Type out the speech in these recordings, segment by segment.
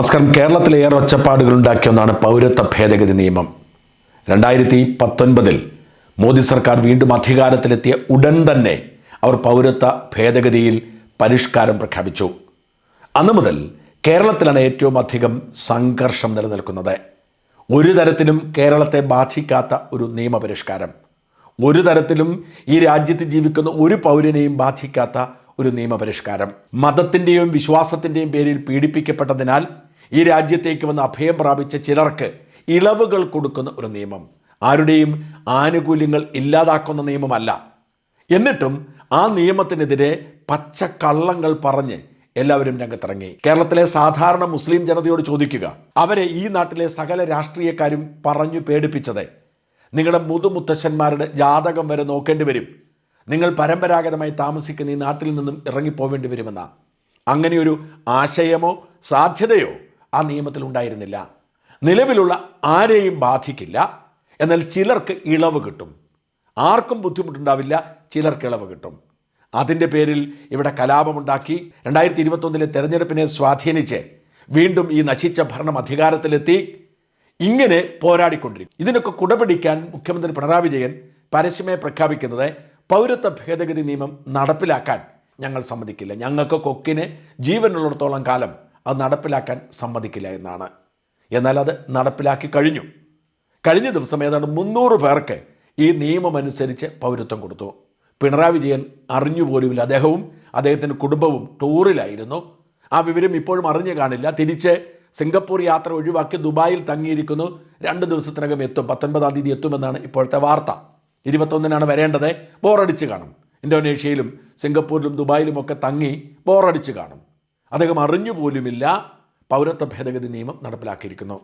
നമസ്കാരം. കേരളത്തിലെ ഏറെ ഒച്ചപ്പാടുകൾ ഉണ്ടാക്കിയ ഒന്നാണ് പൗരത്വ ഭേദഗതി നിയമം. രണ്ടായിരത്തി പത്തൊൻപതിൽ മോദി സർക്കാർ വീണ്ടും അധികാരത്തിലെത്തിയ ഉടൻ തന്നെ അവർ പൗരത്വ ഭേദഗതിയിൽ പരിഷ്കാരം പ്രഖ്യാപിച്ചു. അന്നു മുതൽ കേരളത്തിലാണ് ഏറ്റവും അധികം സംഘർഷം നിലനിൽക്കുന്നത്. ഒരു തരത്തിലും കേരളത്തെ ബാധിക്കാത്ത ഒരു നിയമപരിഷ്കാരം. ഒരു തരത്തിലും ഈ രാജ്യത്ത് ജീവിക്കുന്ന ഒരു പൗരനെയും ബാധിക്കാത്ത ഒരു നിയമപരിഷ്കാരം. മതത്തിന്റെയും വിശ്വാസത്തിന്റെയും പേരിൽ പീഡിപ്പിക്കപ്പെട്ടതിനാൽ ഈ രാജ്യത്തേക്ക് വന്ന് അഭയം പ്രാപിച്ച ചിലർക്ക് ഇളവുകൾ കൊടുക്കുന്ന ഒരു നിയമം. ആരുടെയും ആനുകൂല്യങ്ങൾ ഇല്ലാതാക്കുന്ന നിയമമല്ല. എന്നിട്ടും ആ നിയമത്തിനെതിരെ പച്ചക്കള്ളങ്ങൾ പറഞ്ഞ് എല്ലാവരും രംഗത്തിറങ്ങി. കേരളത്തിലെ സാധാരണ മുസ്ലിം ജനതയോട് ചോദിക്കുക അവരെ ഈ നാട്ടിലെ സകല രാഷ്ട്രീയക്കാരും പറഞ്ഞു പേടിപ്പിച്ചത്? നിങ്ങളുടെ മുതുമുത്തശ്ശന്മാരുടെ ജാതകം വരെ നോക്കേണ്ടി വരും. നിങ്ങൾ പരമ്പരാഗതമായി താമസിക്കുന്ന ഈ നാട്ടിൽ നിന്നും ഇറങ്ങിപ്പോവേണ്ടി വരുമെന്ന. അങ്ങനെയൊരു ആശയമോ സാധ്യതയോ? ആ നിയമത്തിൽ ഉണ്ടായിരുന്നില്ല. നിലവിലുള്ള ആരെയും ബാധിക്കില്ല. എന്നാൽ ചിലർക്ക് ഇളവ് കിട്ടും. ആർക്കും ബുദ്ധിമുട്ടുണ്ടാവില്ല ചിലർക്ക് ഇളവ് കിട്ടും. അതിന്റെ പേരിൽ ഇവിടെ കലാപമുണ്ടാക്കി രണ്ടായിരത്തി ഇരുപത്തൊന്നിലെ തെരഞ്ഞെടുപ്പിനെ സ്വാധീനിച്ച് വീണ്ടും ഈ നശിച്ച ഭരണം അധികാരത്തിലെത്തി. ഇങ്ങനെ പോരാടിക്കൊണ്ടിരിക്കും. ഇതിനൊക്കെ കുടപിടിക്കാൻ മുഖ്യമന്ത്രി പിണറായി വിജയൻ പരസ്യമായി പ്രഖ്യാപിക്കുന്നത് പൗരത്വ ഭേദഗതി നിയമം നടപ്പിലാക്കാൻ ഞങ്ങൾ സമ്മതിക്കില്ല. ഞങ്ങൾക്ക് കൊക്കിന് ജീവനുള്ളിടത്തോളം കാലം അത് നടപ്പിലാക്കാൻ സമ്മതിക്കില്ല എന്നാണ്. എന്നാൽ അത് നടപ്പിലാക്കി കഴിഞ്ഞു. കഴിഞ്ഞ ദിവസം ഏതാണ്ട് മുന്നൂറ് പേർക്ക് ഈ നിയമമനുസരിച്ച് പൗരത്വം കൊടുത്തു. പിണറായി വിജയൻ അറിഞ്ഞുപോലുമില്ല അദ്ദേഹവും അദ്ദേഹത്തിന്റെ കുടുംബവും ടൂറിലായിരുന്നു. ആ വിവരം ഇപ്പോഴും അറിഞ്ഞു കാണില്ല. തിരിച്ച് സിംഗപ്പൂർ യാത്ര ഒഴിവാക്കി ദുബായിൽ തങ്ങിയിരിക്കുന്നു. രണ്ട് ദിവസത്തിനകം എത്തും. പത്തൊൻപതാം തീയതി എത്തുമെന്നാണ് ഇപ്പോഴത്തെ വാർത്ത. ഇരുപത്തൊന്നിനാണ് വരേണ്ടത്. ബോറടിച്ച് കാണും. ഇന്തോനേഷ്യയിലും സിംഗപ്പൂരിലും ദുബായിലുമൊക്കെ തങ്ങി ബോറടിച്ച് കാണും. അദ്ദേഹം അറിഞ്ഞു പോലുമില്ല പൗരത്വ ഭേദഗതി നിയമം നടപ്പിലാക്കിയിരിക്കുന്നു.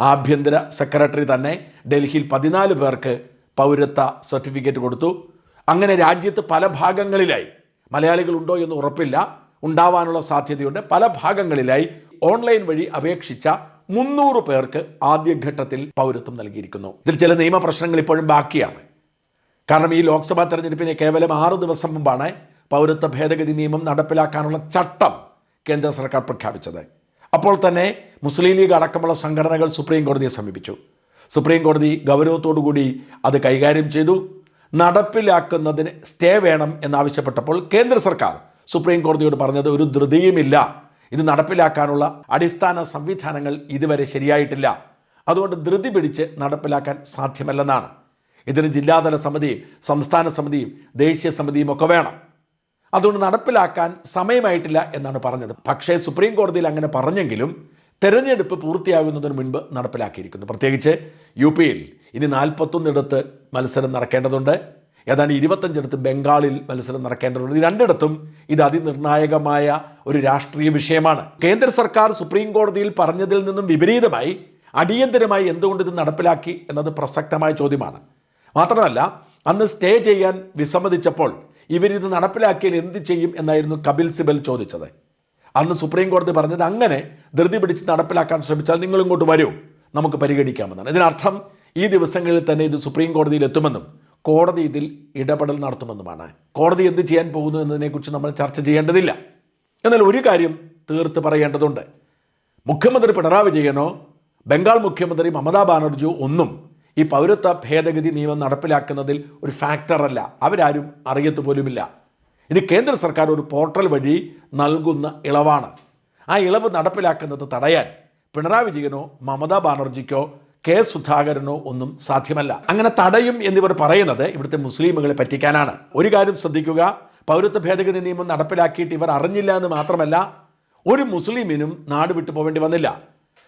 ആഭ്യന്തര സെക്രട്ടറി തന്നെ ഡൽഹിയിൽ പതിനാല് പേർക്ക് പൗരത്വ സർട്ടിഫിക്കറ്റ് കൊടുത്തു. അങ്ങനെ രാജ്യത്ത് പല ഭാഗങ്ങളിലായി മലയാളികൾ ഉണ്ടോ എന്ന് ഉറപ്പില്ല ഉണ്ടാവാനുള്ള സാധ്യതയുണ്ട്. പല ഭാഗങ്ങളിലായി ഓൺലൈൻ വഴി അപേക്ഷിച്ച മുന്നൂറ് പേർക്ക് ആദ്യഘട്ടത്തിൽ പൗരത്വം നൽകിയിരിക്കുന്നു. ഇതിൽ ചില നിയമ പ്രശ്നങ്ങൾ ഇപ്പോഴും ബാക്കിയാണ്. കാരണം ഈ ലോക്സഭാ തെരഞ്ഞെടുപ്പിന് കേവലം ആറു ദിവസം മുമ്പാണ് പൗരത്വ ഭേദഗതി നിയമം നടപ്പിലാക്കാനുള്ള ചട്ടം കേന്ദ്ര സർക്കാർ പ്രഖ്യാപിച്ചത്. അപ്പോൾ തന്നെ മുസ്ലിം ലീഗ് അടക്കമുള്ള സംഘടനകൾ സുപ്രീം കോടതിയെ സമീപിച്ചു. സുപ്രീം കോടതി ഗൗരവത്തോടുകൂടി അത് കൈകാര്യം ചെയ്തു. നടപ്പിലാക്കുന്നതിന് സ്റ്റേ വേണം എന്നാവശ്യപ്പെട്ടപ്പോൾ കേന്ദ്ര സർക്കാർ സുപ്രീം കോടതിയോട് പറഞ്ഞത് ഒരു ധൃതിയുമില്ല. ഇത് നടപ്പിലാക്കാനുള്ള അടിസ്ഥാന സംവിധാനങ്ങൾ ഇതുവരെ ശരിയായിട്ടില്ല. അതുകൊണ്ട് ധൃതി പിടിച്ച് നടപ്പിലാക്കാൻ സാധ്യമല്ലെന്നാണ്. ഇതിന് ജില്ലാതല സമിതിയും സംസ്ഥാന സമിതിയും ദേശീയ സമിതിയും ഒക്കെ വേണം. അതുകൊണ്ട് നടപ്പിലാക്കാൻ സമയമായിട്ടില്ല എന്നാണ് പറഞ്ഞത്. പക്ഷേ സുപ്രീം കോടതിയിൽ അങ്ങനെ പറഞ്ഞെങ്കിലും തെരഞ്ഞെടുപ്പ് പൂർത്തിയാകുന്നതിന് മുൻപ് നടപ്പിലാക്കിയിരിക്കുന്നു. പ്രത്യേകിച്ച് യു പിയിൽ ഇനി നാൽപ്പത്തൊന്നിടത്ത് മത്സരം നടക്കേണ്ടതുണ്ട്. ഏതാണ്ട് ഇരുപത്തഞ്ചിടത്ത് ബംഗാളിൽ മത്സരം നടക്കേണ്ടതുണ്ട്. ഈ രണ്ടിടത്തും ഇത് അതിനിർണായകമായ ഒരു രാഷ്ട്രീയ വിഷയമാണ്. കേന്ദ്ര സർക്കാർ സുപ്രീം കോടതിയിൽ പറഞ്ഞതിൽ നിന്നും വിപരീതമായി അടിയന്തരമായി എന്തുകൊണ്ട് ഇത് നടപ്പിലാക്കി എന്നത് പ്രസക്തമായ ചോദ്യമാണ്. മാത്രമല്ല അന്ന് സ്റ്റേ ചെയ്യാൻ വിസമ്മതിച്ചപ്പോൾ ഇവരിത് നടപ്പിലാക്കിയാൽ എന്ത് ചെയ്യും എന്നായിരുന്നു കപിൽ സിബൽ ചോദിച്ചത്. അന്ന് സുപ്രീം കോടതി പറഞ്ഞത് അങ്ങനെ ധൃതി പിടിച്ച് നടപ്പിലാക്കാൻ ശ്രമിച്ചാൽ നിങ്ങൾ ഇങ്ങോട്ട് വരൂ. നമുക്ക് പരിഗണിക്കാമെന്നാണ്. ഇതിനർത്ഥം ഈ ദിവസങ്ങളിൽ തന്നെ ഇത് സുപ്രീം കോടതിയിൽ എത്തുമെന്നും കോടതി ഇതിൽ ഇടപെടൽ നടത്തുമെന്നുമാണ്. കോടതി എന്ത് ചെയ്യാൻ പോകുന്നു എന്നതിനെക്കുറിച്ച് നമ്മൾ ചർച്ച ചെയ്യേണ്ടതില്ല. എന്നാൽ ഒരു കാര്യം തീർത്ത് പറയേണ്ടതുണ്ട്. മുഖ്യമന്ത്രി പിണറായി വിജയനോ ബംഗാൾ മുഖ്യമന്ത്രി മമതാ ബാനർജിയോ ഒന്നും ഈ പൗരത്വ ഭേദഗതി നിയമം നടപ്പിലാക്കുന്നതിൽ ഒരു ഫാക്ടറല്ല അവരാരും അറിയത്തു പോലുമില്ല. ഇത് കേന്ദ്ര സർക്കാർ ഒരു പോർട്ടൽ വഴി നൽകുന്ന ഇളവാണ്. ആ ഇളവ് നടപ്പിലാക്കുന്നത് തടയാൻ പിണറായി വിജയനോ മമതാ ബാനർജിക്കോ കെ സുധാകരനോ ഒന്നും സാധ്യമല്ല. അങ്ങനെ തടയും എന്നിവർ പറയുന്നത് ഇവിടുത്തെ മുസ്ലിമുകളെ പറ്റിക്കാനാണ്. ഒരു കാര്യം ശ്രദ്ധിക്കുക പൗരത്വ ഭേദഗതി നിയമം നടപ്പിലാക്കിയിട്ട് ഇവർ അറിഞ്ഞില്ല എന്ന് മാത്രമല്ല ഒരു മുസ്ലിമിനും നാട് വിട്ടു പോവേണ്ടി വന്നില്ല.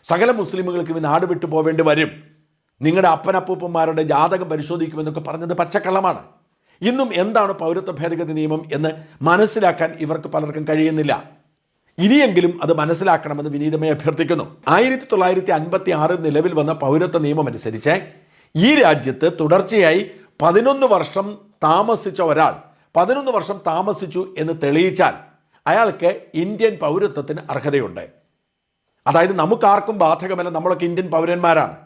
സകല മുസ്ലിമുകൾക്കും നാട് വിട്ടു പോവേണ്ടി വരും. നിങ്ങളുടെ അപ്പനപ്പൂപ്പന്മാരുടെ ജാതകം പരിശോധിക്കുമെന്നൊക്കെ പറഞ്ഞത് പച്ചക്കള്ളമാണ്. ഇന്നും എന്താണ് പൗരത്വ ഭേദഗതി നിയമം എന്ന് മനസ്സിലാക്കാൻ ഇവർക്ക് പലർക്കും കഴിയുന്നില്ല. ഇനിയെങ്കിലും അത് മനസ്സിലാക്കണമെന്ന് വിനീതമായി അഭ്യർത്ഥിക്കുന്നു. ആയിരത്തി തൊള്ളായിരത്തി അൻപത്തി ആറിൽ നിലവിൽ വന്ന പൗരത്വ നിയമം അനുസരിച്ച് ഈ രാജ്യത്ത് തുടർച്ചയായി പതിനൊന്ന് വർഷം താമസിച്ച ഒരാൾ പതിനൊന്ന് വർഷം താമസിച്ചു എന്ന് തെളിയിച്ചാൽ അയാൾക്ക് ഇന്ത്യൻ പൗരത്വത്തിന് അർഹതയുണ്ട്. അതായത് നമുക്കാർക്കും ബാധകമല്ല നമ്മളൊക്കെ ഇന്ത്യൻ പൗരന്മാരാണ്.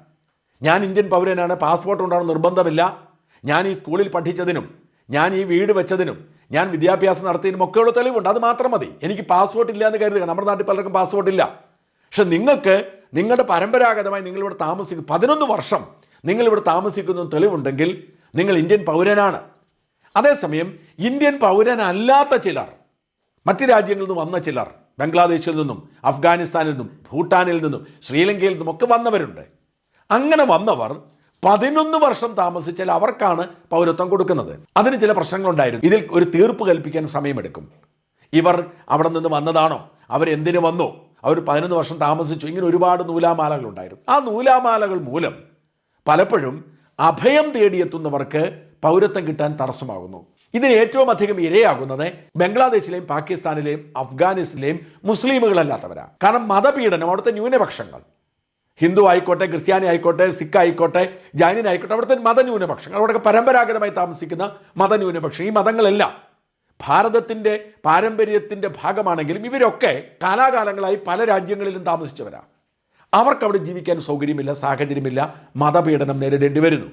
ഞാൻ ഇന്ത്യൻ പൗരനാണ് പാസ്പോർട്ട് ഉണ്ടാകണം നിർബന്ധമില്ല. ഞാൻ ഈ സ്കൂളിൽ പഠിച്ചതിനും ഞാൻ ഈ വീട് വെച്ചതിനും ഞാൻ വിദ്യാഭ്യാസം നടത്തിയതിനും ഒക്കെയുള്ള തെളിവുണ്ട്. അത് മാത്രം മതി. എനിക്ക് പാസ്പോർട്ട് ഇല്ല എന്ന് കരുതുക. നമ്മുടെ നാട്ടിൽ പലർക്കും പാസ്പോർട്ട് ഇല്ല. പക്ഷെ നിങ്ങൾക്ക് നിങ്ങളുടെ പരമ്പരാഗതമായി നിങ്ങളിവിടെ താമസിക്കും പതിനൊന്ന് വർഷം നിങ്ങളിവിടെ താമസിക്കുന്ന തെളിവുണ്ടെങ്കിൽ നിങ്ങൾ ഇന്ത്യൻ പൗരനാണ്. അതേസമയം ഇന്ത്യൻ പൗരനല്ലാത്ത ചിലർ മറ്റ് രാജ്യങ്ങളിൽ നിന്ന് വന്ന ചിലർ ബംഗ്ലാദേശിൽ നിന്നും അഫ്ഗാനിസ്ഥാനിൽ നിന്നും ഭൂട്ടാനിൽ നിന്നും ശ്രീലങ്കയിൽ നിന്നും ഒക്കെ വന്നവരുണ്ട്. അങ്ങനെ വന്നവർ പതിനൊന്ന് വർഷം താമസിച്ചാൽ അവർക്കാണ് പൗരത്വം കൊടുക്കുന്നത്. അതിന് ചില പ്രശ്നങ്ങളുണ്ടായിരുന്നു. ഇതിൽ ഒരു തീർപ്പ് കൽപ്പിക്കാൻ സമയമെടുക്കും. ഇവർ അവിടെ നിന്ന് വന്നതാണോ? അവരെന്തിനു വന്നു? അവർ പതിനൊന്ന് വർഷം താമസിച്ചു. ഇങ്ങനെ ഒരുപാട് നൂലാമാലകൾ ഉണ്ടായിരുന്നു. ആ നൂലാമാലകൾ മൂലം പലപ്പോഴും അഭയം തേടിയെത്തുന്നവർക്ക് പൗരത്വം കിട്ടാൻ തടസ്സമാകുന്നു. ഇതിന് ഏറ്റവും അധികം ഇരയാകുന്നത് ബംഗ്ലാദേശിലെയും പാകിസ്ഥാനിലെയും അഫ്ഗാനിസ്ഥാനിലെയും മുസ്ലിമുകളല്ലാത്തവരാണ്. കാരണം മതപീഡനം അവിടുത്തെ ന്യൂനപക്ഷങ്ങൾ. ഹിന്ദു ആയിക്കോട്ടെ ക്രിസ്ത്യാനി ആയിക്കോട്ടെ സിഖ് ആയിക്കോട്ടെ ജൈനൻ ആയിക്കോട്ടെ അവിടുത്തെ മതന്യൂനപക്ഷങ്ങൾ അവിടെയൊക്കെ പരമ്പരാഗതമായി താമസിക്കുന്ന മതന്യൂനപക്ഷം ഈ മതങ്ങളെല്ലാം ഭാരതത്തിന്റെ പാരമ്പര്യത്തിന്റെ ഭാഗമാണെങ്കിലും ഇവരൊക്കെ കാലാകാലങ്ങളായി പല രാജ്യങ്ങളിലും താമസിച്ചവരാണ്. അവർക്ക് അവിടെ ജീവിക്കാൻ സൗകര്യമില്ല സാഹചര്യമില്ല മതപീഡനം നേരിടേണ്ടി വരുന്നു.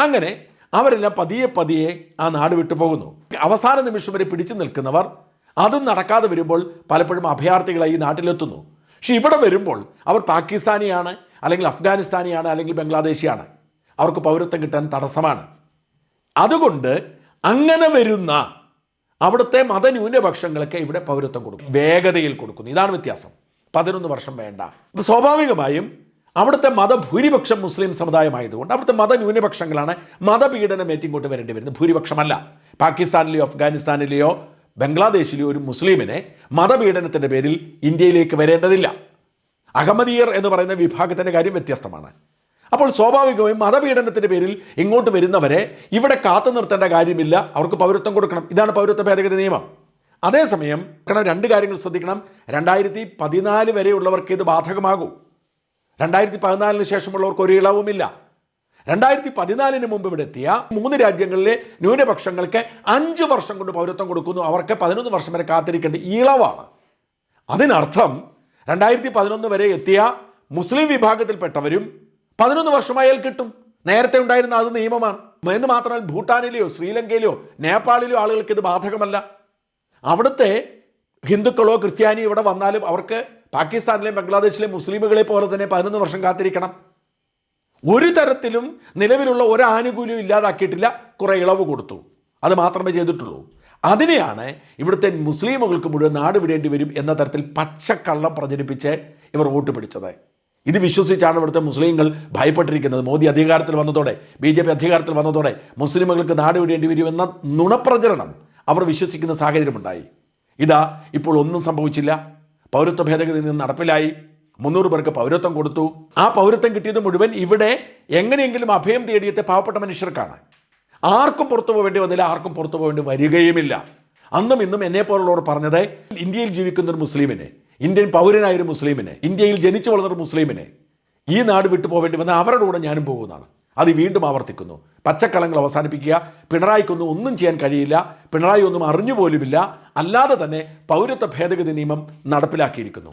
അങ്ങനെ അവരെല്ലാം പതിയെ പതിയെ ആ നാട് വിട്ടു പോകുന്നു. അവസാന നിമിഷം വരെ പിടിച്ചു നിൽക്കുന്നവർ അതും നടക്കാതെ വരുമ്പോൾ പലപ്പോഴും അഭയാർത്ഥികളായി ഈ നാട്ടിലെത്തുന്നു. പക്ഷെ ഇവിടെ വരുമ്പോൾ അവർ പാകിസ്ഥാനിയാണ് അല്ലെങ്കിൽ അഫ്ഗാനിസ്ഥാനിയാണ് അല്ലെങ്കിൽ ബംഗ്ലാദേശിയാണ്. അവർക്ക് പൗരത്വം കിട്ടാൻ തടസ്സമാണ്. അതുകൊണ്ട് അങ്ങനെ വരുന്ന അവിടുത്തെ മതന്യൂനപക്ഷങ്ങൾക്ക് ഇവിടെ പൗരത്വം കൊടുക്കും വേഗതയിൽ കൊടുക്കുന്നു. ഇതാണ് വ്യത്യാസം. പതിനൊന്ന് വർഷം വേണ്ട. അപ്പോൾ സ്വാഭാവികമായും അവിടുത്തെ മതഭൂരിപക്ഷം മുസ്ലിം സമുദായമായതുകൊണ്ട് അവിടുത്തെ മതന്യൂനപക്ഷങ്ങളാണ് മതപീഡനം ഏറ്റിങ്ങോട്ട് വരേണ്ടി വരുന്നത്? ഭൂരിപക്ഷമല്ല. പാകിസ്ഥാനിലെയോ അഫ്ഗാനിസ്ഥാനിലെയോ ബംഗ്ലാദേശിലെയോ ഒരു മുസ്ലിമിനെ മതപീഡനത്തിന്റെ പേരിൽ ഇന്ത്യയിലേക്ക് വരേണ്ടതില്ല. അഹമ്മദീയർ എന്ന് പറയുന്ന വിഭാഗത്തിന്റെ കാര്യം വ്യത്യസ്തമാണ്. അപ്പോൾ സ്വാഭാവികമായും മതപീഡനത്തിന്റെ പേരിൽ ഇങ്ങോട്ട് വരുന്നവരെ ഇവിടെ കാത്തു നിർത്തേണ്ട കാര്യമില്ല. അവർക്ക് പൗരത്വം കൊടുക്കണം. ഇതാണ് പൗരത്വ ഭേദഗതി നിയമം. അതേസമയം രണ്ട് കാര്യങ്ങൾ ശ്രദ്ധിക്കണം. രണ്ടായിരത്തി പതിനാല് വരെയുള്ളവർക്ക് ഇത് ബാധകമാകും. രണ്ടായിരത്തി പതിനാലിന് ശേഷമുള്ളവർക്ക് ഒരു ഇളവുമില്ല. രണ്ടായിരത്തി പതിനാലിന് മുമ്പ് ഇവിടെ എത്തിയ മൂന്ന് രാജ്യങ്ങളിലെ ന്യൂനപക്ഷങ്ങൾക്ക് അഞ്ച് വർഷം കൊണ്ട് പൗരത്വം കൊടുക്കുന്നു. അവർക്ക് പതിനൊന്ന് വർഷം വരെ കാത്തിരിക്കേണ്ട ഇളവാണ്. അതിനർത്ഥം രണ്ടായിരത്തി പതിനൊന്ന് വരെ എത്തിയ മുസ്ലിം വിഭാഗത്തിൽപ്പെട്ടവരും പതിനൊന്ന് വർഷമായാൽ കിട്ടും. നേരത്തെ ഉണ്ടായിരുന്ന അത് നിയമമാണ്. എന്ന് മാത്രമല്ല ഭൂട്ടാനിലെയോ ശ്രീലങ്കയിലെയോ നേപ്പാളിലെയോ ആളുകൾക്ക് ഇത് ബാധകമല്ല. അവിടുത്തെ ഹിന്ദുക്കളോ ക്രിസ്ത്യാനിയോ ഇവിടെ വന്നാലും അവർക്ക് പാകിസ്ഥാനിലെയും ബംഗ്ലാദേശിലെയും മുസ്ലിമുകളെ പോലെ തന്നെ പതിനൊന്ന് വർഷം കാത്തിരിക്കണം. ഒരു തരത്തിലും നിലവിലുള്ള ഒരാനുകൂല്യം ഇല്ലാതാക്കിയിട്ടില്ല കുറേ ഇളവ് കൊടുത്തു. അത് മാത്രമേ ചെയ്തിട്ടുള്ളൂ. അതിനെയാണ് ഇവിടുത്തെ മുസ്ലിമുകൾക്ക് മുഴുവൻ നാട് വിടേണ്ടി വരും എന്ന തരത്തിൽ പച്ചക്കള്ളം പ്രചരിപ്പിച്ച് ഇവർ വോട്ട് പിടിച്ചത്. ഇത് വിശ്വസിച്ചാണ് ഇവിടുത്തെ മുസ്ലിങ്ങൾ ഭയപ്പെട്ടിരിക്കുന്നത്. മോദി അധികാരത്തിൽ വന്നതോടെ ബി ജെ പി അധികാരത്തിൽ വന്നതോടെ മുസ്ലിമുകൾക്ക് നാട് വിടേണ്ടി വരും എന്ന നുണപ്രചരണം അവർ വിശ്വസിക്കുന്ന സാഹചര്യമുണ്ടായി. ഇതാ ഇപ്പോൾ ഒന്നും സംഭവിച്ചില്ല. പൗരത്വ ഭേദഗതി നിന്ന് നടപ്പിലായി. മുന്നൂറ് പേർക്ക് പൗരത്വം കൊടുത്തു. ആ പൗരത്വം കിട്ടിയത് മുഴുവൻ ഇവിടെ എങ്ങനെയെങ്കിലും അഭയം തേടിയത്തെ പാവപ്പെട്ട മനുഷ്യർക്കാണ്. ആർക്കും പുറത്തു പോകേണ്ടി വന്നില്ല ആർക്കും പുറത്തു പോകേണ്ടി വരികയുമില്ല. അന്നും ഇന്നും എന്നെ പോലുള്ളവർ പറഞ്ഞത് ഇന്ത്യയിൽ ജീവിക്കുന്ന ഒരു മുസ്ലിമിനെ ഇന്ത്യൻ പൗരനായ ഒരു മുസ്ലിമിനെ ഇന്ത്യയിൽ ജനിച്ചു വളർന്ന ഒരു മുസ്ലിമിനെ ഈ നാട് വിട്ടു പോകേണ്ടി വന്ന അവരുടെ കൂടെ ഞാനും പോകുന്നതാണ്. അത് വീണ്ടും ആവർത്തിക്കുന്നു. പച്ചക്കളങ്ങൾ അവസാനിപ്പിക്കുക പിണറായിക്കൊന്നും ഒന്നും ചെയ്യാൻ കഴിയില്ല പിണറായി ഒന്നും അറിഞ്ഞു പോലുമില്ല അല്ലാതെ തന്നെ പൗരത്വ ഭേദഗതി നിയമം നടപ്പിലാക്കിയിരിക്കുന്നു.